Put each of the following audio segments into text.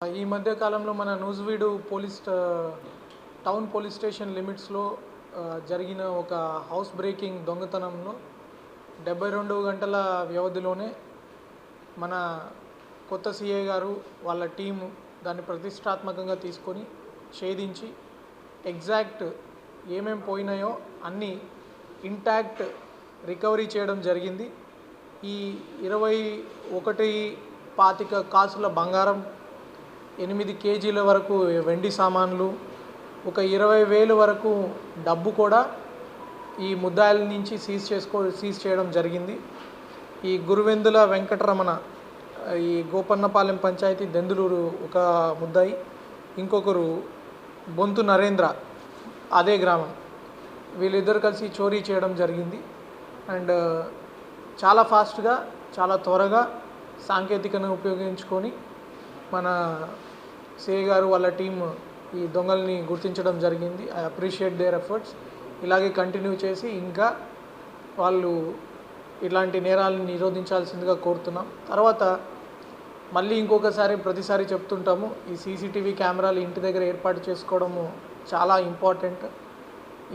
ఈ మధ్య కాలంలో మన Nuzvid police town police station లిమిట్స్లో జరిగిన ఒక హౌస్ బ్రేకింగ్ దొంగతనంలో డెబ్బై రెండు గంటల వ్యవధిలోనే మన కొత్త సిఐ గారు వాళ్ళ టీము దాన్ని ప్రతిష్టాత్మకంగా తీసుకొని ఛేదించి ఎగ్జాక్ట్ ఏమేం పోయినాయో అన్నీ ఇంటాక్ట్ రికవరీ చేయడం జరిగింది. ఈ ఇరవై ఒకటి పాతిక కాసుల బంగారం ఎనిమిది కేజీల వరకు వెండి సామాన్లు ఒక ఇరవై వేలు వరకు డబ్బు కూడా ఈ ముద్దాయిల నుంచి సీజ్ చేసుకో సీజ్ చేయడం జరిగింది. ఈ గురువెందుల వెంకటరమణ ఈ గోపన్నపాలెం పంచాయతీ దెందులూరు ఒక ముద్దాయి ఇంకొకరు బొంతు నరేంద్ర అదే గ్రామం. వీళ్ళిద్దరు కలిసి చోరీ చేయడం జరిగింది. అండ్ చాలా ఫాస్ట్గా చాలా త్వరగా సాంకేతికను ఉపయోగించుకొని మన సిఐ గారు వాళ్ళ టీం ఈ దొంగల్ని గుర్తించడం జరిగింది. I appreciate their efforts. ఇలాగే కంటిన్యూ చేసి ఇంకా వాళ్ళు ఇలాంటి నేరాలను నిరోధించాల్సిందిగా కోరుతున్నాం. తర్వాత మళ్ళీ ఇంకొకసారి ప్రతిసారి చెప్తుంటాము ఈ సీసీటీవీ కెమెరాలు ఇంటి దగ్గర ఏర్పాటు చేసుకోవడము చాలా ఇంపార్టెంట్.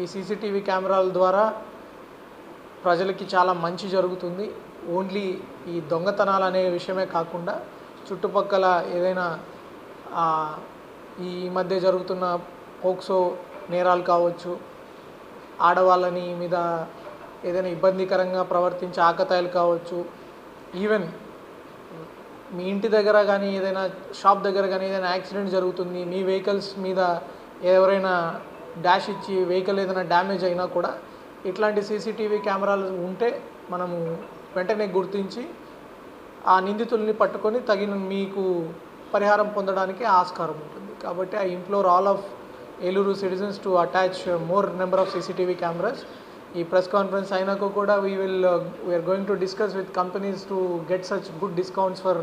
ఈ సీసీటీవీ కెమెరాల ద్వారా ప్రజలకి చాలా మంచి జరుగుతుంది. ఓన్లీ ఈ దొంగతనాలు అనే విషయమే కాకుండా చుట్టుపక్కల ఏదైనా ఈ మధ్య జరుగుతున్న పోక్సో నేరాలు కావచ్చు ఆడవాళ్ళని మీద ఏదైనా ఇబ్బందికరంగా ప్రవర్తించే ఆకతాయిలు కావచ్చు ఈవెన్ మీ ఇంటి దగ్గర కానీ ఏదైనా షాప్ దగ్గర కానీ ఏదైనా యాక్సిడెంట్ జరుగుతుంది మీ వెహికల్స్ మీద ఎవరైనా డాష్ ఇచ్చి వెహికల్ ఏదైనా డ్యామేజ్ అయినా కూడా ఇట్లాంటి సీసీటీవీ కెమెరాలు ఉంటే మనము వెంటనే గుర్తించి ఆ నిందితుల్ని పట్టుకొని తగిన మీకు పరిహారం పొందడానికి ఆస్కారం ఉంటుంది. కాబట్టి I implore all of Eluru citizens to attach more number of CCTV cameras. ఈ ప్రెస్ కాన్ఫరెన్స్ అయినాక కూడా we will we're going to discuss with companies to get such good discounts for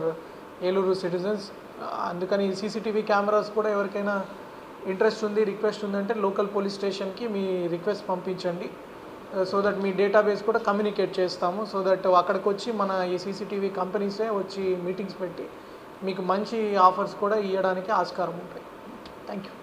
Eluru citizens. Uh, అందుకని ఈ CCTV cameras కూడా ఎవరికైనా interest ఉంది request ఉందంటే local police స్టేషన్కి మీ రిక్వెస్ట్ పంపించండి. Uh, సో దట్ మీ డేటాబేస్ కూడా కమ్యూనికేట్ చేస్తాము. సో దట్ అక్కడికి వచ్చి మన ఈ సీసీటీవీ కంపెనీసే వచ్చి మీటింగ్స్ పెట్టి మీకు మంచి ఆఫర్స్ కూడా ఇవ్వడానికి ఆస్కారం ఉంటాయి. Thank you